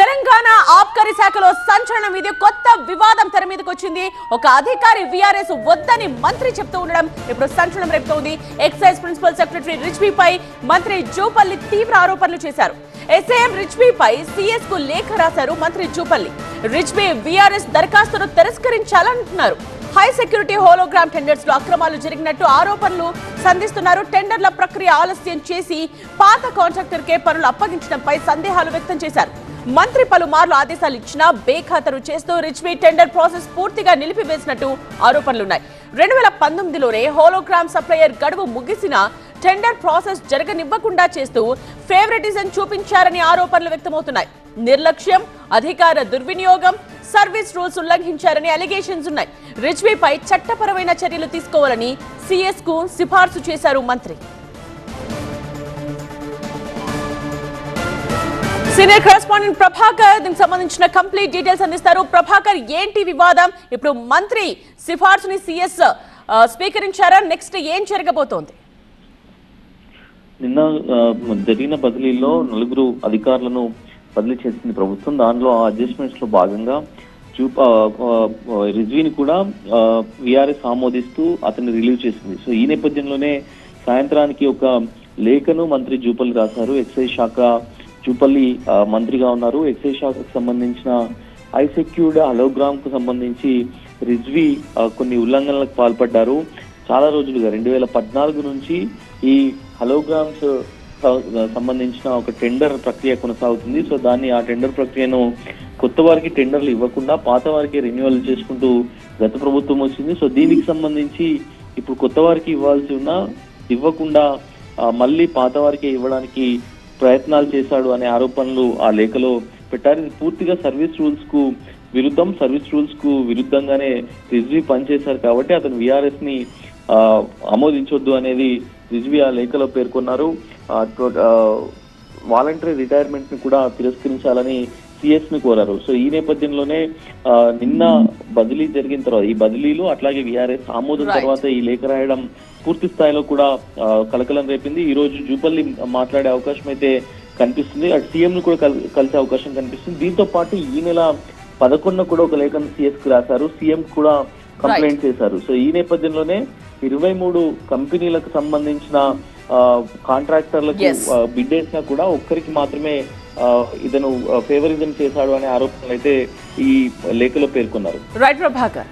తెలంగాణ ఆబ్కారీ శాఖలో సంచలనం ఇది కొత్త వివాదం తెర మీదకి వచ్చింది ఒక అధికారి విఆర్ఎస్ వద్దని మంత్రి చెప్తూ ఉండడం ఇప్పుడు సంచలనం రేపుతోంది. ఎక్సైజ్ ప్రిన్సిపల్ సెక్రటరీ రిజ్వీ పై మంత్రి జూపల్లి తీవ్ర ఆరోపణలు చేశారు. ఎస్ఐఎం రిజ్వీ పై సిఎస్కు లేఖ రాశారు మంత్రి జూపల్లి రిజ్వీ విఆర్ఎస్ దరఖాస్తును తిరస్కరించాలంటున్నారు. హై సెక్యూరిటీ హోలోగ్రామ్ టెండర్స్లో అక్రమాలు జరిగినట్టు ఆరోపణలు సంధిస్తున్నారు. టెండర్ల ప్రక్రియ ఆలస్యం చేసి పాత కాంట్రాక్టర్ కే పనులు అప్పగించడంపై సందేహాలు వ్యక్తం చేశారు. మంత్రి పలుమార్లు ఆదేశాలు ఇచ్చినా బేఖాతరు చేస్తూ రిచ్వీ టెండర్ ప్రాసెస్ పూర్తిగా నిలిపివేసినట్టు ఆరోపణలున్నాయి. రెండు వేల పంతొమ్మిదిలోనే హోలోగ్రామ్ సప్లయర్ గడువు ముగిసిన టెండర్ ప్రాసెస్ జరగనివ్వకుండా చేస్తూ ఫేవరెటిజం చూపించారని ఆరోపణలు వ్యక్తమవుతున్నాయి. నిర్లక్ష్యం అధికార దుర్వినియోగం సర్వీస్ రూల్స్ ఉల్లంఘించారని అలిగేషన్స్ ఉన్నాయి. రిచ్వీపై చట్టపరమైన చర్యలు తీసుకోవాలని సిఎస్కు సిఫార్సు చేశారు మంత్రి. సీనియర్ కరెస్పాండెంట్ ప్రభాకర్ దీనికి సంబంధించిన కంప్లీట్ డీటెయిల్స్ అందిస్తారు. ప్రభాకర్ ఏంటి వివాదం? ఇప్పుడు మంత్రి సిఫార్సుని సిఎస్ స్వీకరించారా? నెక్స్ట్ ఏం జరగబోతోంది? నిన్న జరిగిన బదిలీలో నలుగురు అధికారులను బదిలీ చేసింది ప్రభుత్వం. దానిలో ఆ అడ్జస్ట్మెంట్స్లో భాగంగా చూప రిజ్వీని కూడా విఆర్ఎస్ ఆమోదిస్తూ అతన్ని రిలీవ్ చేసింది. సో ఈ నేపథ్యంలోనే సాయంత్రానికి ఒక లేఖను మంత్రి జూపల్ రాశారు. ఎక్సైజ్ శాఖ జూపల్లి మంత్రిగా ఉన్నారు. ఎక్సైజ్ శాఖకు సంబంధించిన ఐసెక్యూర్డ్ హలోగ్రామ్కు సంబంధించి రిజ్వి కొన్ని ఉల్లంఘనలకు పాల్పడ్డారు. చాలా రోజులుగా రెండు వేల పద్నాలుగు నుంచి ఈ హలోగ్రామ్స్ సంబంధించిన ఒక టెండర్ ప్రక్రియ కొనసాగుతుంది. సో దాన్ని ఆ టెండర్ ప్రక్రియను కొత్త వారికి టెండర్లు ఇవ్వకుండా పాత వారికి రెన్యువల్ చేసుకుంటూ గత ప్రభుత్వం వచ్చింది. సో దీనికి సంబంధించి ఇప్పుడు కొత్త వారికి ఇవ్వాల్సి ఉన్నా ఇవ్వకుండా మళ్ళీ పాత వారికి ఇవ్వడానికి ప్రయత్నాలు చేశాడు అనే ఆరోపణలు ఆ లేఖలో పెట్టారు. ఇది పూర్తిగా సర్వీస్ రూల్స్కు విరుద్ధం. సర్వీస్ రూల్స్కు విరుద్ధంగానే రిజ్వీ పనిచేశారు కాబట్టి అతను విఆర్ఎస్ని ఆమోదించొద్దు అనేది రిజ్వీ ఆ లేఖలో పేర్కొన్నారు. వాలంటరీ రిటైర్మెంట్ని కూడా తిరస్కరించాలని సిఎస్ని కోరారు. సో ఈ నేపథ్యంలోనే నిన్న బదిలీ జరిగిన తర్వాత ఈ బదిలీలు అట్లాగే విఆర్ఎస్ ఆమోదం. తర్వాత ఈ లేఖ రాయడం పూర్తి స్థాయిలో కూడా కలకలం రేపింది. ఈ రోజు జూపల్లి మాట్లాడే అవకాశం అయితే కనిపిస్తుంది. అటు సీఎం ను కూడా కల్- కలిసే అవకాశం కనిపిస్తుంది. దీంతో పాటు ఈ నెల పదకొండున కూడా ఒక లేఖను సిఎస్కు రాశారు. సీఎం కూడా కంప్లైంట్ చేశారు. సో ఈ నేపథ్యంలోనే ఇరవై మూడు కంపెనీలకు సంబంధించిన కాంట్రాక్టర్లకు Yes. ఆ, బిడ్ వేసినా కూడా ఒక్కరికి మాత్రమే ఇతను ఫేవరిజం చేశాడు అనే ఆరోపణలు అయితే ఈ లేఖలో పేర్కొన్నారు. రైట్ ప్రభాకర్